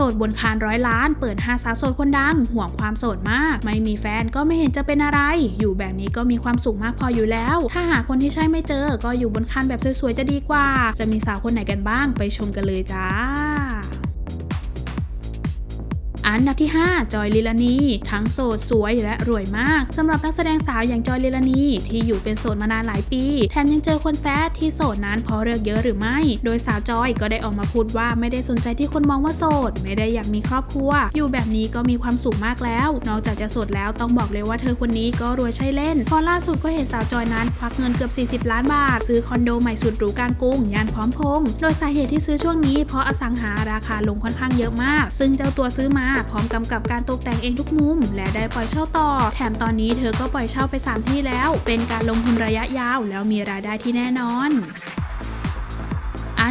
สดบนคานร้อยล้าน เปิดห้าสาวโสดคนดัง ห่วงความโสดมาก ไม่มีแฟนก็ไม่เห็นจะเป็นอะไร อยู่แบบนี้ก็มีความสุขมากพออยู่แล้ว ถ้าหาคนที่ใช่ไม่เจอ ก็อยู่บนคานแบบสวยๆจะดีกว่า จะมีสาวคนไหนกันบ้างไปชมกันเลยจ้า อันดับที่ 5 จอยลิลานี ทั้งโสดสวยและรวยมากสำหรับนักแสดงสาวอย่างจอยลิลานีที่อยู่เป็นโสดมานานหลายปี แถมยังเจอคนแซดที่โสดนั้นเพราะเลือกเยอะหรือไม่ โดยสาวจอยก็ได้ออกมาพูดว่าไม่ได้สนใจที่คนมองว่าโสด ไม่ได้อยากมีครอบครัว อยู่แบบนี้ก็มีความสุขมากแล้ว นอกจากจะโสดแล้วต้องบอกเลยว่าเธอคนนี้ก็รวยใช่เล่นพราะล่าสุดก็เห็นสาวจอยนั้นควักเงินเกือบ 40 ล้านบาท ซื้อคอนโดใหม่สุดหรูกลางกรุงย่านพร้อมพงษ์โดยสาเหตุที่ซื้อช่วงนี้เพราะอสังหาราคาลงค่อนข้างเยอะมาก ซึ่งเจ้าตัวซื้อมาพร้อมกำกับการตกแต่งเองทุกมุม และได้ปล่อยเช่าต่อ แถมตอนนี้เธอก็ปล่อยเช่าไป 3 ที่แล้ว เป็นการลงทุนระยะยาว แล้วมีรายได้ที่แน่นอน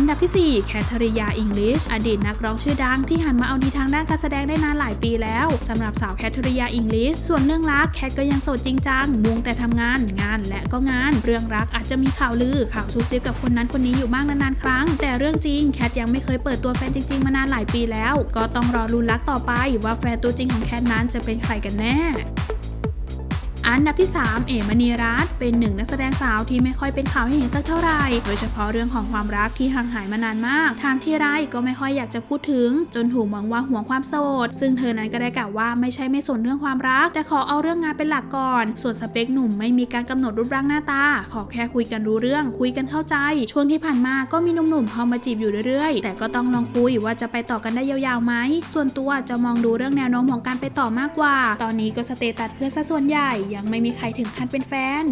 อันดับที่ 4 แคทเธรียาอิงลิช อดีตนักร้องชื่อดังที่หันมาเอาดีทางด้านการแสดงได้นานหลายปีแล้วสำหรับสาวแคทเธรียาอิงลิช ส่วนเรื่องรักแคทก็ยังโสดจริงจัง มุ่งแต่ทำงาน งานและก็งาน เรื่องรักอาจจะมีข่าวลือ ข่าวซุบซิบกับคนนั้นคนนี้อยู่บ้างนานๆครั้ง แต่เรื่องจริงแคทยังไม่เคยเปิดตัวแฟนจริง ๆ มานานหลายปีแล้ว ก็ต้องรอลุ้นรักต่อไปว่าแฟนตัวจริงของแคทนั้นจะเป็นใครกันแน่ อันดับที่ 3 เอมณีรัตน์เป็นหนึ่งนักแสดงสาวที่ไม่ค่อยเป็นข่าวให้เห็นสักเท่าไหร่ โดยเฉพาะเรื่องของความรักที่ห่างหายมานานมาก ทางที่ไรก็ไม่ค่อยอยากจะพูดถึง จนถูกมองว่าห่วงความโสด ซึ่งเธอนั้นก็ได้กล่าวว่าไม่ใช่ไม่สนเรื่องความรัก แต่ขอเอาเรื่องงานเป็นหลักก่อน ส่วนสเปคหนุ่มไม่มีการกำหนดรูปร่างหน้าตา ขอแค่คุยกันรู้เรื่อง คุยกันเข้าใจ ช่วงที่ผ่านมาก็มีหนุ่มๆเข้ามาจีบอยู่เรื่อยๆ แต่ก็ต้องลองคุยว่าจะไปต่อกันได้ยาวๆไหม ส่วนตัวจะมองดูเรื่องแนวโน้มของการไปต่อมากกว่า ตอนนี้ก็สเตตัสเพื่อซะส่วนใหญ่ยังไม่มีใครถึงขั้นเป็นแฟน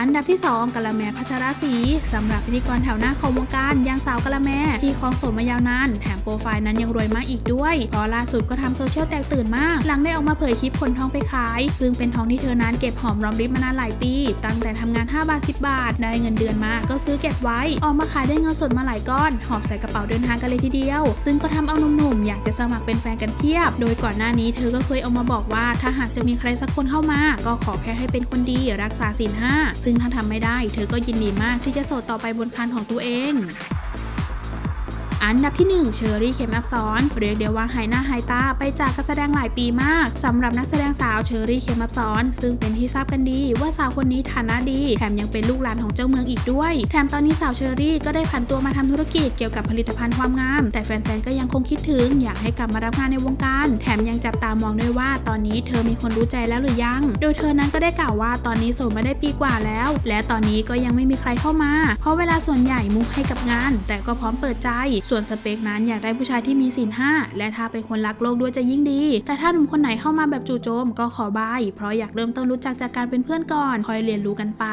อันดับที่ 2กะละแมพัชรศรีสำหรับพิธีกรแถวหน้าของวงการอย่างสาวกะละแมที่ครองโสดมายาวนานแถมโปรไฟล์นั้นยังรวยมากอีกด้วยเพราะล่าสุดก็ทำโซเชียลแตกตื่นมาก หลังได้ออกมาเผยคลิปขนทองไปขาย ซึ่งเป็นทองที่เธอนั้นเก็บหอมรอมริบมานานหลายปี ตั้งแต่ทำงาน 5 บาท 10 บาท ได้เงินเดือนมาก็ซื้อเก็บไว้ ออกมาขายได้เงินสดมาหลายก้อน หอบใส่กระเป๋าเดินทางกันเลยทีเดียว ซึ่งก็ทำเอาหนุ่มๆอยากจะสมัครเป็นแฟนกันเพียบ โดยก่อนหน้านี้เธอก็เคยออกมาบอกว่าถ้าหากจะมีใครสักคนเข้ามา ก็ขอแค่ให้เป็นคนดีรักษาศีลห้าซึ่งถ้าทำไม่ได้ เธอก็ยินดีมากที่จะโสดต่อไปบนคานของตัวเอง อันดับที่ 1 เชอรี่เข็มอับสอนเรียกเดียวว่าหายหน้าหายตาไปจากการแสดงหลายปีมากสำหรับนักแสดงสาวเชอรี่เข็มอับสอนซึ่งเป็นที่ทราบกันดีว่าสาวคนนี้ฐานะดี แถมยังเป็นลูกหลานของเจ้าเมืองอีกด้วย แถมตอนนี้สาวเชอรี่ก็ได้ผันตัวมาทำธุรกิจเกี่ยวกับผลิตภัณฑ์ความงาม แต่แฟนๆก็ยังคงคิดถึง อยากให้กลับมารับงานในวงการ แถมยังจับตามองด้วยว่า ตอนนี้เธอมีคนรู้ใจแล้วหรือยัง โดยเธอนั้นก็ได้กล่าวว่าตอนนี้โสดมาได้ปีกว่าแล้ว และตอนนี้ก็ยังไม่มีใครเข้ามา เพราะเวลาส่วนใหญ่มุ่งให้กับงาน แต่ก็พร้อมเปิดใจส่วนสเปคนั้นอยากได้ผู้ชายที่มีศีลห้าและถ้าเป็นคนรักโลกด้วยจะยิ่งดี แต่ถ้าหนุ่มคนไหนเข้ามาแบบจู่โจมก็ขอบาย เพราะอยากเริ่มต้นรู้จักจากการเป็นเพื่อนก่อน คอยเรียนรู้กันไป